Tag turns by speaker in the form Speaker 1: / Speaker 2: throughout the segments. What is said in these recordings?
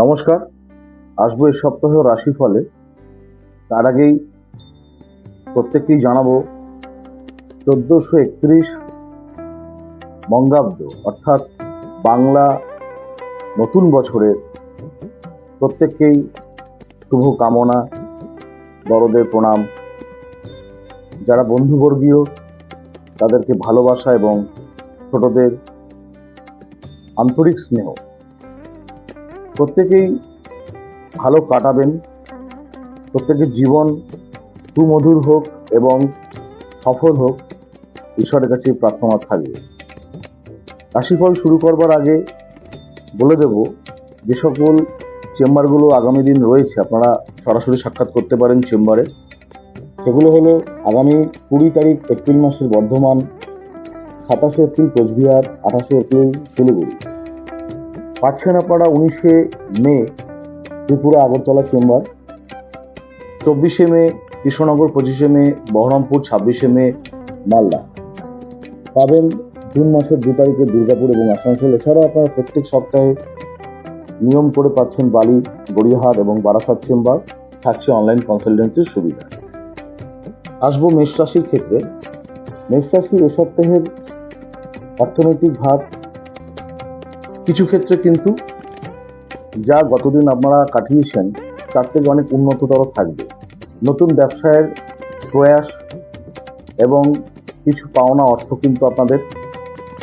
Speaker 1: নমস্কার, আসব এ সপ্তাহ রাশিফলে। তার আগেই প্রত্যেককেই জানাব, চোদ্দোশো একত্রিশ বঙ্গাব্দ, অর্থাৎ বাংলা নতুন বছরের প্রত্যেককেই শুভ কামনা, বড়দের প্রণাম। যারা বন্ধুবর্গীয়, তাদেরকে ভালোবাসা এবং ছোটদের আন্তরিক স্নেহ। প্রত্যেকেই ভালো কাটাবেন, প্রত্যেকের জীবন সুমধুর হোক এবং সফল হোক, ঈশ্বরের কাছে প্রার্থনা থাকবে। রাশিফল শুরু করবার আগে বলে দেব, যে সকল চেম্বারগুলো আগামী দিন রয়েছে, আপনারা সরাসরি সাক্ষাৎ করতে পারেন চেম্বারে। সেগুলো হলো আগামী কুড়ি তারিখ এপ্রিল মাসের বর্ধমান, সাতাশে এপ্রিল কোচবিহার, আঠাশে এপ্রিল শিলিগুড়ি। পাটছেনাপাড়া উনিশে মে, ত্রিপুরা আগরতলা চেম্বার চব্বিশে মে, কৃষ্ণনগর পঁচিশে মে, বহরমপুর ছাব্বিশে মে, মালদা। পাবেন জুন মাসের দু তারিখে দুর্গাপুর এবং আসানসোল। এছাড়াও আপনারা প্রত্যেক সপ্তাহে নিয়ম করে পাচ্ছেন বালি, গড়িয়াহাট এবং বারাসাত চেম্বার। থাকছে অনলাইন কনসালটেন্সির সুবিধা। আসব মেষ রাশির ক্ষেত্রে। মেষ রাশির এ সপ্তাহের অর্থনৈতিক ভাগ কিছু ক্ষেত্রে কিন্তু যা গতদিন আপনারা কাটিয়েছেন, তার থেকে অনেক উন্নততর থাকবে। নতুন ব্যবসায়ের প্রয়াস এবং কিছু পাওনা অর্থ কিন্তু আপনাদের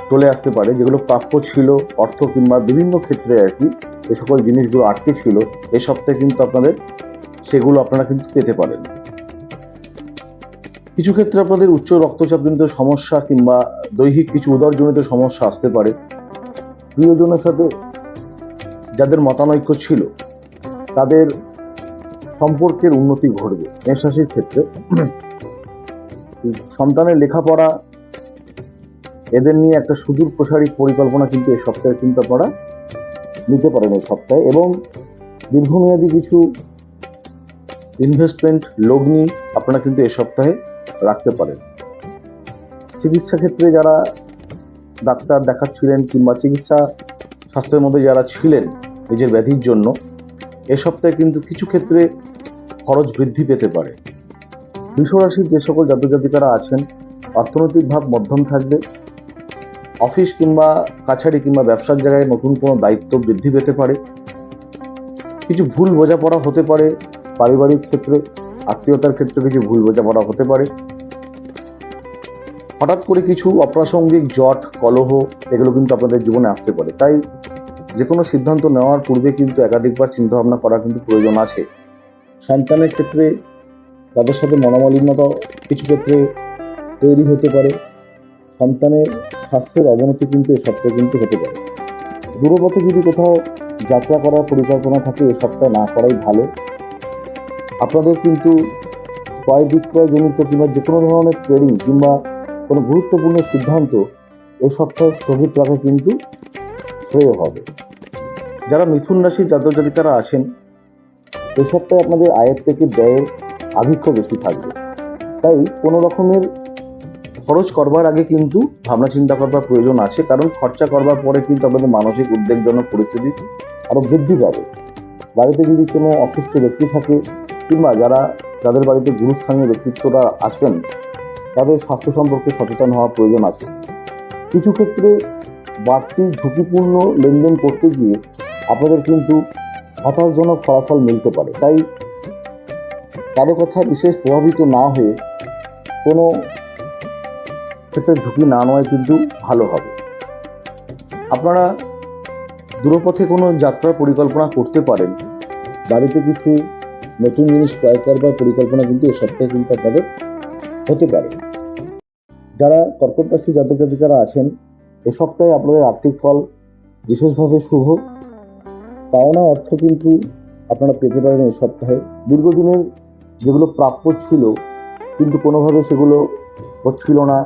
Speaker 1: চলে আসতে পারে, যেগুলো প্রাপ্য ছিল অর্থ কিংবা বিভিন্ন ক্ষেত্রে আর কি, এ সকল জিনিসগুলো আটকে ছিল, এ সপ্তাহে কিন্তু আপনাদের সেগুলো আপনারা কিন্তু পেতে পারেন। কিছু ক্ষেত্রে আপনাদের উচ্চ রক্তচাপজনিত সমস্যা কিংবা দৈহিক কিছু উদরজনিত সমস্যা আসতে পারে প্রিয়জনের সাথে যাদের মতানৈক্য ছিল, তাদের সম্পর্কের উন্নতি ঘটবে মেষরাশির ক্ষেত্রে। সন্তানের লেখাপড়া এদের নিয়ে একটা সুদূর প্রসারী পরিকল্পনা কিন্তু এই সপ্তাহে চিন্তা করা নিতে পারেন এই সপ্তাহে এবং দীর্ঘমেয়াদী কিছু ইনভেস্টমেন্ট লগ্নি আপনারা কিন্তু এই সপ্তাহে রাখতে পারেন। চিকিৎসা ক্ষেত্রে যারা ডাক্তার দেখাচ্ছিলেন কিংবা চিকিৎসা স্বাস্থ্যের মধ্যে যারা ছিলেন নিজের ব্যাধির জন্য, এ সপ্তাহে কিন্তু কিছু ক্ষেত্রে খরচ বৃদ্ধি পেতে পারে। বিশ্বরাশির যে সকল জাতক জাতিকারা আছেন, অর্থনৈতিক ভাব মধ্যম থাকবে, অফিস কিংবা কাছারি কিংবা ব্যবসার জায়গায় নতুন কোনো দায়িত্ব বৃদ্ধি পেতে পারে। কিছু ভুল বোঝাপড়া হতে পারে, পারিবারিক ক্ষেত্রে, আত্মীয়তার ক্ষেত্রে কিছু ভুল বোঝাপড়া হতে পারে। হঠাৎ করে কিছু অপ্রাসঙ্গিক জট, কলহ, এগুলো কিন্তু আপনাদের জীবনে আসতে পারে। তাই যে কোনো সিদ্ধান্ত নেওয়ার পূর্বে কিন্তু একাধিকবার চিন্তাভাবনা করা কিন্তু প্রয়োজন আছে। সন্তানের ক্ষেত্রে তাদের সাথে মনোমালিন্যতা কিছু ক্ষেত্রে তৈরি হতে পারে। সন্তানের স্বাস্থ্যের অবনতি কিন্তু এ সপ্তাহে কিন্তু হতে পারে। দূরপথে যদি কোথাও যাত্রা করার পরিকল্পনা থাকে, এ সপ্তাহে না করাই ভালো। আপনাদের কিন্তু ক্রয় বিক্রয় জনিত কিংবা যে কোনো ধরনের ট্রেডিং কিংবা কোনো গুরুত্বপূর্ণ সিদ্ধান্ত এই সপ্তাহে স্থগিত রাখা কিন্তু শ্রেয় হবে। যারা মিথুন রাশির জাতক জাতিকারা আছেন এই সপ্তাহে আপনাদের আয়ের থেকে ব্যয়ের আধিক্য বেশি থাকবে। তাই কোনো রকমের খরচ করবার আগে কিন্তু ভাবনা চিন্তা করবার প্রয়োজন আছে, কারণ খরচা করবার পরে কিন্তু আপনাদের মানসিক উদ্বেগজনক পরিস্থিতি আরও বৃদ্ধি পাবে। বাড়িতে যদি কোনো অসুস্থ ব্যক্তি থাকে কিংবা যারা যাদের বাড়িতে গুরুস্থানীয় ব্যক্তিত্বরা আসেন তাদের স্বাস্থ্য সম্পর্কে সচেতন হওয়া প্রয়োজন আছে। কিছু ক্ষেত্রে বাড়তি ঝুঁকিপূর্ণ লেনদেন করতে গিয়ে আপনাদের কিন্তু হতাশজনক ফলাফল মিলতে পারে। তাই কারও কথা বিশেষ প্রভাবিত না হয়ে কোনো ক্ষেত্রে ঝুঁকি না নেওয়াই কিন্তু ভালো হবে। আপনারা দূরপথে কোনো যাত্রার পরিকল্পনা করতে পারেন। বাড়িতে কিছু নতুন জিনিস ক্রয় করবার পরিকল্পনা কিন্তু এ সপ্তাহে কিন্তু আপনাদের হতে পারে। যারা কর্কট রাশি জাতক জাতিকারা আছেন, এ সপ্তাহে আপনাদের আর্থিক ফল বিশেষভাবে শুভ। পাওনা অর্থ কিন্তু আপনারা পেতে পারেন এ সপ্তাহে। দীর্ঘদিনের যেগুলো প্রাপ্য ছিল, কিন্তু কোনোভাবে সেগুলো হচ্ছিল না,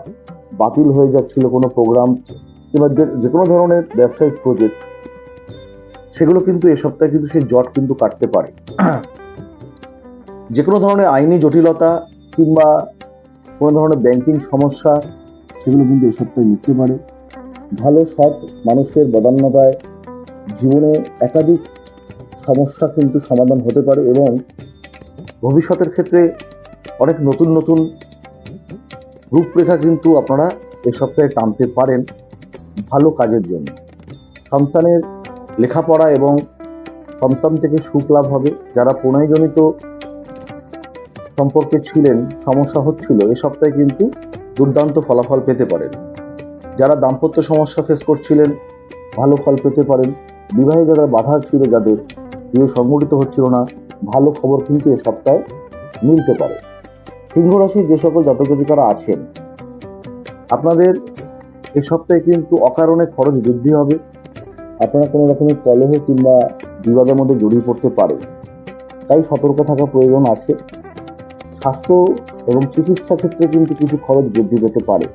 Speaker 1: বাতিল হয়ে যাচ্ছিল কোনো প্রোগ্রাম কিংবা যে- যে কোনো ধরনের ব্যবসায়িক প্রজেক্ট সেগুলো কিন্তু এ সপ্তাহে কিন্তু সেই জট কিন্তু কাটতে পারে। যে কোনো ধরনের আইনি জটিলতা কিংবা কোনো ধরনের ব্যাংকিং সমস্যা, সেগুলো কিন্তু এই সপ্তাহে মিটতে পারে। ভালো, সৎ মানুষের বদান্যতায় জীবনে একাধিক সমস্যা কিন্তু সমাধান হতে পারে এবং ভবিষ্যতের ক্ষেত্রে অনেক নতুন নতুন রূপরেখা কিন্তু আপনারা এ সপ্তাহে টানতে পারেন ভালো কাজের জন্য। সন্তানের লেখাপড়া এবং সন্তান থেকে সুখ লাভ হবে। যারা প্রণয়জনিত সম্পর্কে ছিলেন, সমস্যা হচ্ছিল, এ সপ্তাহে কিন্তু দুর্দান্ত ফলাফল পেতে পারেন। যারা দাম্পত্য সমস্যা ফেস করছিলেন, ভালো ফল পেতে পারেন। বিবাহে যারা বাধা ছিল, যাদের বিয়ে সংগঠিত হচ্ছিল না, ভালো খবর কিন্তু এ সপ্তাহে মিলতে পারে। সিংহ রাশির যে সকল জাতক জাতিকারা আছেন, আপনাদের এ সপ্তাহে কিন্তু অকারণে খরচ বৃদ্ধি হবে। আপনারা কোনো রকমের কলহ কিংবা বিবাদের মধ্যে জড়িয়ে পড়তে পারেন। তাই সতর্ক থাকা প্রয়োজন আছে। স্বাস্থ্য এবং চিকিৎসা ক্ষেত্রে কিন্তু কিছু খরচ বৃদ্ধি পেতে পারে।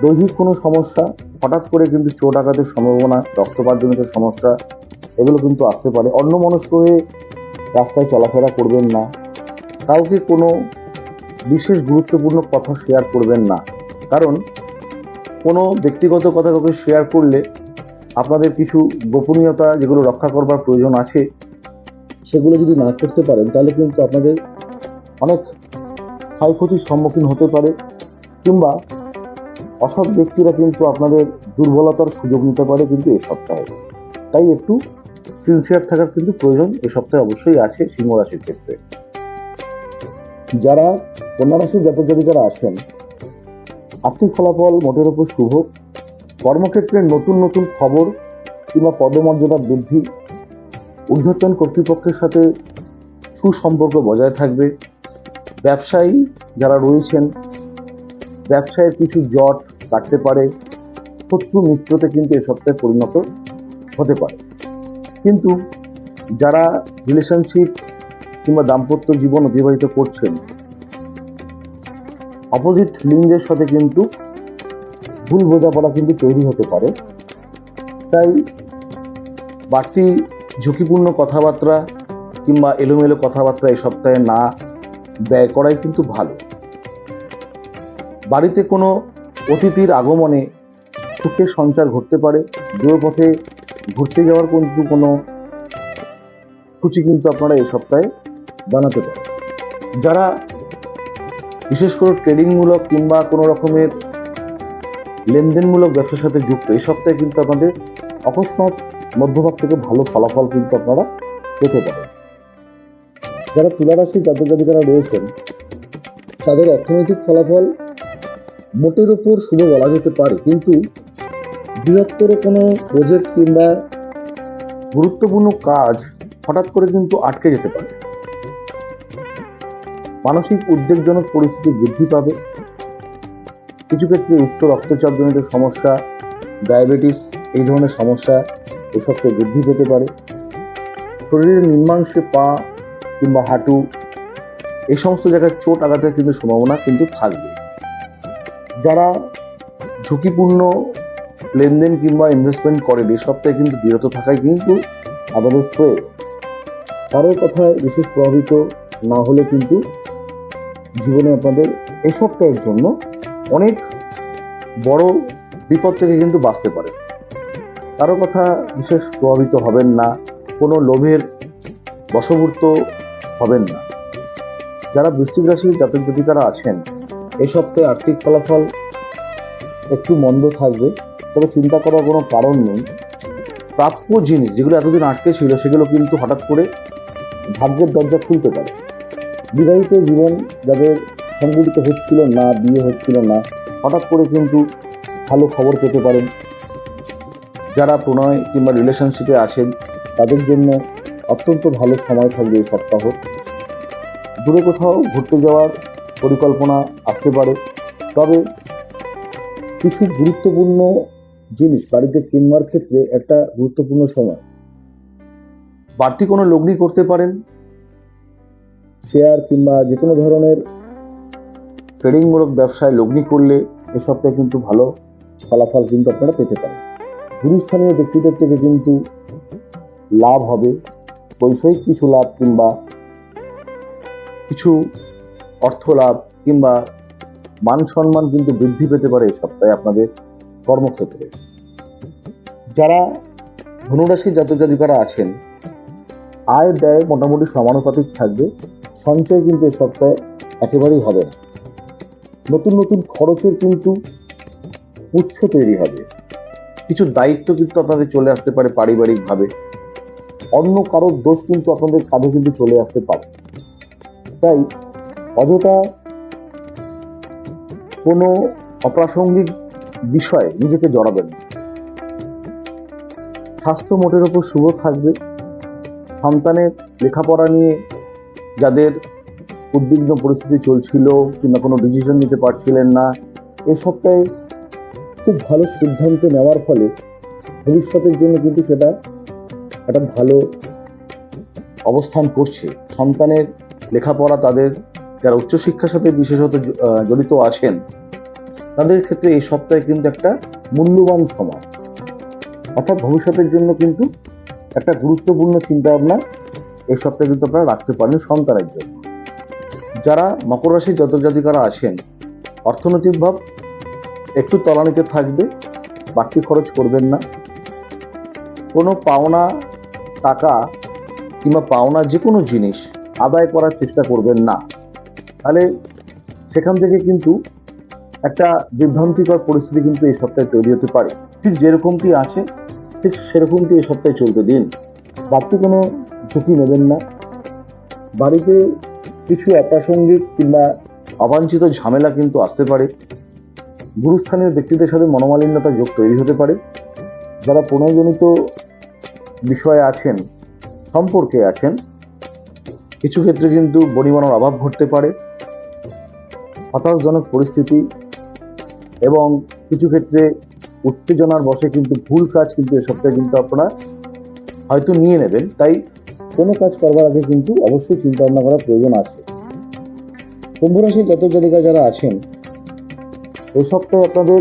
Speaker 1: দৈহিক কোনো সমস্যা, হঠাৎ করে কিন্তু চোট আঘাতের সম্ভাবনা, রক্তপাতজনিত সমস্যা, এগুলো কিন্তু আসতে পারে। অন্য মনস্ক হয়ে রাস্তায় চলাফেরা করবেন না। কাউকে কোনো বিশেষ গুরুত্বপূর্ণ কথা শেয়ার করবেন না। কারণ, কোনো ব্যক্তিগত কথা কাউকে শেয়ার করলে আপনাদের কিছু গোপনীয়তা যেগুলো রক্ষা করবার প্রয়োজন আছে, সেগুলো যদি না করতে পারেন, তাহলে কিন্তু আপনাদের অনেক ক্ষয়ক্ষতির সম্মুখীন হতে পারে, কিংবা অসৎ ব্যক্তিরা কিন্তু আপনাদের দুর্বলতার সুযোগ নিতে পারে কিন্তু এই সপ্তাহে। তাই একটু সিনসিয়ার থাকার কিন্তু প্রয়োজন এই সপ্তাহে অবশ্যই আছে সিংহ রাশির ক্ষেত্রে। যারা কন্যা রাশির জাতক জাতিকারা আছেন, আর্থিক ফলাফল মোটের উপর শুভ, কর্মক্ষেত্রে নতুন নতুন খবর কিংবা পদমর্যাদা বৃদ্ধি, ঊর্ধ্বতন কর্তৃপক্ষের সাথে সুসম্পর্ক বজায় থাকবে ব্যবসায়ী যারা রয়েছেন, ব্যবসায়ের কিছু জট কাটতে পারে, শত্রু মিত্রতে কিন্তু এ সপ্তাহে পরিণত হতে পারে। কিন্তু যারা রিলেশনশিপ কিংবা দাম্পত্য জীবন অতিবাহিত করছেন অপোজিট লিঙ্গের সাথে কিন্তু ভুল বোঝাপড়া কিন্তু তৈরি হতে পারে। তাই বাড়তি ঝুঁকিপূর্ণ কথাবার্তা কিংবা এলোমেলো কথাবার্তা এই সপ্তাহে না ব্যয় করাই কিন্তু ভালো। বাড়িতে কোনো অতিথির আগমনে সুখের সঞ্চার ঘটতে পারে দূরপথে ঘুরতে যাওয়ার কিন্তু কোনো সূচি কিন্তু আপনারা এই সপ্তাহে বানাতে পারেন। যারা বিশেষ করে ট্রেডিংমূলক কিংবা কোনো রকমের লেনদেনমূলক ব্যবসার সাথে যুক্ত এই সপ্তাহে কিন্তু আপনাদের অকস্মাৎ মধ্যভাগ থেকে ভালো ফলাফল কিন্তু আপনারা পেতে পারেন। যারা তুলারাশির জাতক জাতিকারা রয়েছেন, তাদের অর্থনৈতিক ফলাফল মোটের ওপর শুভ বলা যেতে পারে। কিন্তু বৃহত্তর কোনো প্রজেক্ট কিংবা গুরুত্বপূর্ণ কাজ হঠাৎ করে কিন্তু আটকে যেতে পারে। মানসিক উদ্বেগজনক পরিস্থিতি বৃদ্ধি পাবে। কিছু ক্ষেত্রে উচ্চ রক্তচাপজনিত সমস্যা, ডায়াবেটিস, এই ধরনের সমস্যা সপ্তাহে বৃদ্ধি পেতে পারে। শরীরের নিম্নাংশে পা কিংবা হাঁটু, এই সমস্ত জায়গায় চোট আঘাতের কিন্তু সম্ভাবনা কিন্তু থাকবে। যারা ঝুঁকিপূর্ণ লেনদেন কিংবা ইনভেস্টমেন্ট করেন এই সপ্তাহে কিন্তু বিরত থাকাই কিন্তু আমাদের শ্রেয়। কারোর কথায় বিশেষ প্রভাবিত না হলে কিন্তু জীবনে আপনাদের এই সপ্তাহের জন্য অনেক বড় বিপদ থেকে কিন্তু বাঁচতে পারে। কারও কথা বিশেষ প্রভাবিত হবেন না। কোনো লোভের বশবর্ত হবেন না। যারা বৃশ্চিক রাশির জাতক জাতিকারা আছেন এই সপ্তাহে আর্থিক ফলাফল একটু মন্দ থাকবে, তবে চিন্তা করার কোনো কারণ নেই। প্রাপ্য জিনিস যেগুলো এতদিন আটকে ছিল, সেগুলো কিন্তু হঠাৎ করে ভাগ্যের দরজা খুলতে পারে। বিবাহিত জীবন যাদের সংগঠিত হচ্ছিল না, বিয়ে হচ্ছিল না, হঠাৎ করে কিন্তু ভালো খবর পেতে পারেন। যারা প্রণয় কিংবা রিলেশনশিপে আছেন, তাদের জন্য অত্যন্ত ভালো সময় থাকবে এই সপ্তাহ। দূরে কোথাও ঘুরতে যাওয়ার পরিকল্পনা আসতে পারে। তবে কিছু গুরুত্বপূর্ণ জিনিস বাড়িতে কিনবার ক্ষেত্রে একটা গুরুত্বপূর্ণ সময়। বাড়তি কোনো লগ্নি করতে পারেন, শেয়ার কিংবা যে কোনো ধরনের ট্রেডিংমূলক ব্যবসায় লগ্নি করলে এ সপ্তাহে কিন্তু ভালো ফলাফল কিন্তু আপনারা পেতে পারেন। গুরুস্থানীয় ব্যক্তিদের থেকে কিন্তু লাভ হবে। বৈষয়িক কিছু লাভ কিংবা কিছু অর্থ লাভ কিংবা মান সম্মান কিন্তু বৃদ্ধি পেতে পারে এই সপ্তাহে আপনাদের কর্মক্ষেত্রে। যারা ধনুরাশি জাতক জাতিকারা আছেন, আয় ব্যয় মোটামুটি সমানুপাতিক থাকবে, সঞ্চয় কিন্তু এ সপ্তাহে একেবারেই হবে না। নতুন নতুন খরচের কিন্তু উৎস তৈরি হবে। কিছু দায়িত্ব কিন্তু আপনাদের চলে আসতে পারে পারিবারিকভাবে। অন্য কারোর দোষ কিন্তু আপনাদের কাঁধে কিন্তু চলে আসতে পারে। তাই অযথা কোনো অপ্রাসঙ্গিক বিষয়ে নিজেকে জড়াবেন স্বাস্থ্য মোটের ওপর শুভ থাকবে। সন্তানের লেখাপড়া নিয়ে যাদের উদ্বিগ্ন পরিস্থিতি চলছিল কিংবা কোনো ডিসিশন নিতে পারছিলেন না, এ সপ্তাহে খুব ভালো সিদ্ধান্ত নেওয়ার ফলে ভবিষ্যতের জন্য কিন্তু সেটা একটা ভালো অবস্থান করছে। সন্তানের লেখাপড়া তাদের, যারা উচ্চশিক্ষার সাথে বিশেষত জড়িত আছেন, তাদের ক্ষেত্রে এই সপ্তাহে কিন্তু একটা মূল্যবান সময়। অর্থাৎ ভবিষ্যতের জন্য কিন্তু একটা গুরুত্বপূর্ণ চিন্তা ভাবনা এই সপ্তাহে কিন্তু আপনারা রাখতে পারেন সন্তানের জন্য। যারা মকর রাশির জাতক জাতিকারা আছেন, অর্থনৈতিক ভাব একটু তলানিতে থাকবে, বাড়তি খরচ করবেন না। কোনো পাওনা টাকা কিংবা পাওনা যে কোনো জিনিস আদায় করার চেষ্টা করবেন না। তাহলে সেখান থেকে কিন্তু একটা বিভ্রান্তিকর পরিস্থিতি কিন্তু এই সপ্তাহে তৈরি হতে পারে। ঠিক যেরকমটি আছে, ঠিক সেরকমটি এই সপ্তাহে চলতে দিন। বাড়তি কোনো ঝুঁকি নেবেন না। বাড়িতে কিছু অপ্রাসঙ্গিক কিংবা অবাঞ্ছিত ঝামেলা কিন্তু আসতে পারে। গুরুস্থানীয় ব্যক্তিদের সাথে মনোমালিন্যতা যোগ তৈরি হতে পারে। যারা প্রণয়জনিত বিষয়ে আছেন, সম্পর্কে আছেন, কিছু ক্ষেত্রে কিন্তু বনিবনার অভাব ঘটতে পারে, হতাশজনক পরিস্থিতি এবং কিছু ক্ষেত্রে উত্তেজনার বসে কিন্তু ভুল কাজ কিন্তু এ সপ্তাহে কিন্তু আপনারা হয়তো নিয়ে নেবেন। তাই কোনো কাজ করবার আগে কিন্তু অবশ্যই চিন্তা ভাবনা করার প্রয়োজন আছে। কুম্ভ রাশির জাতক জাতিকা যারা আছেন এই সপ্তাহে আপনাদের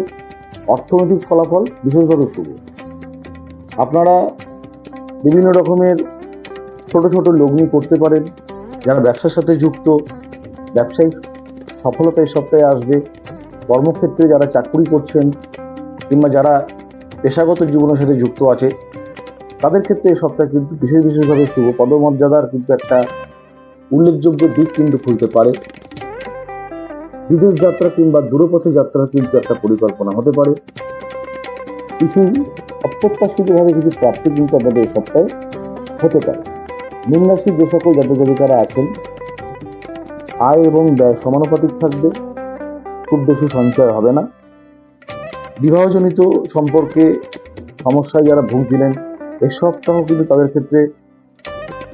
Speaker 1: অর্থনৈতিক ফলাফল বিশেষভাবে শুভ। আপনারা বিভিন্ন রকমের ছোট ছোট লগ্নি করতে পারেন, যারা ব্যবসার সাথে যুক্ত, ব্যবসায়িক সফলতা এই সপ্তাহে আসবে। কর্মক্ষেত্রে যারা চাকরি করছেন কিংবা যারা পেশাগত জীবনের সাথে যুক্ত আছে, তাদের ক্ষেত্রে এই সপ্তাহে কিন্তু বিশেষ বিশেষভাবে শুভ। পদমর্যাদার কিন্তু একটা উল্লেখযোগ্য দিক কিন্তু খুলতে পারে। বিদেশ যাত্রা কিংবা দূরপথে যাত্রার কিন্তু একটা পরিকল্পনা হতে পারে। কিছু অপ্রত্যাশিতভাবে কিছু প্রাপ্তি কিন্তু আপনাদের এই সপ্তাহে হতে পারে। মীন রাশির যে সকল জাতক জাতিকারা আছেন, আয় এবং ব্যয় সমানুপাতিক থাকবে, খুব বেশি সঞ্চয় হবে না। বিবাহজনিত সম্পর্কে সমস্যায় যারা ভুগছিলেন, এই সপ্তাহ কিন্তু তাদের ক্ষেত্রে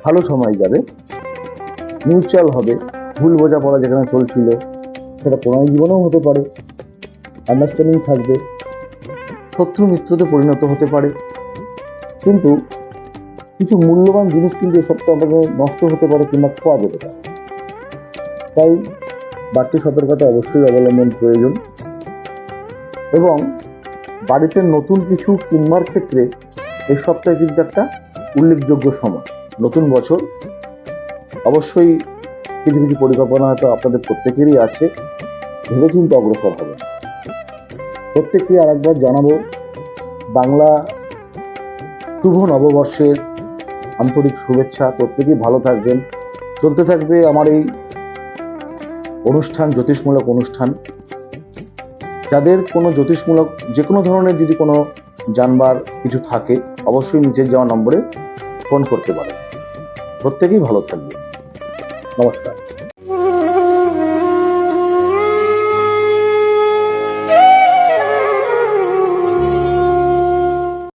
Speaker 1: ভালো সময় যাবে। মিউচুয়াল হবে, ভুল বোঝাপড়া যেখানে চলছিল, সেটা প্রণয় জীবনেও হতে পারে। আন্ডারস্ট্যান্ডিং থাকবে। শত্রু মিত্রতে পরিণত হতে পারে। কিন্তু কিছু মূল্যবান জিনিস কিন্তু এই সপ্তাহে আমাদের নষ্ট হতে পারে কিংবা খোয়া যেতে পারে। তাই বাড়তি সতর্কতা অবশ্যই অবলম্বন প্রয়োজন। এবং বাড়িতে নতুন কিছু কিনবার ক্ষেত্রে এই সপ্তাহে কিন্তু একটা উল্লেখযোগ্য সময়, নতুন বছর। অবশ্যই কিছু কিছু পরিকল্পনা হয়তো আপনাদের প্রত্যেকেরই আছে ভেবে চিন্তে অগ্রসর হবে। প্রত্যেককে আর একবার জানাব, বাংলা শুভ নববর্ষের আন্তরিক শুভেচ্ছা। প্রত্যেকেই ভালো থাকবেন। চলতে থাকবে আমার এই অনুষ্ঠান, জ্যোতিষমূলক অনুষ্ঠান। যাদের কোনো জ্যোতিষমূলক, যে কোনো ধরনের যদি কোনো জানবার কিছু থাকে, অবশ্যই নিচের যাওয়া নম্বরে ফোন করতে পারেন। প্রত্যেকেই ভালো থাকবে নমস্কার।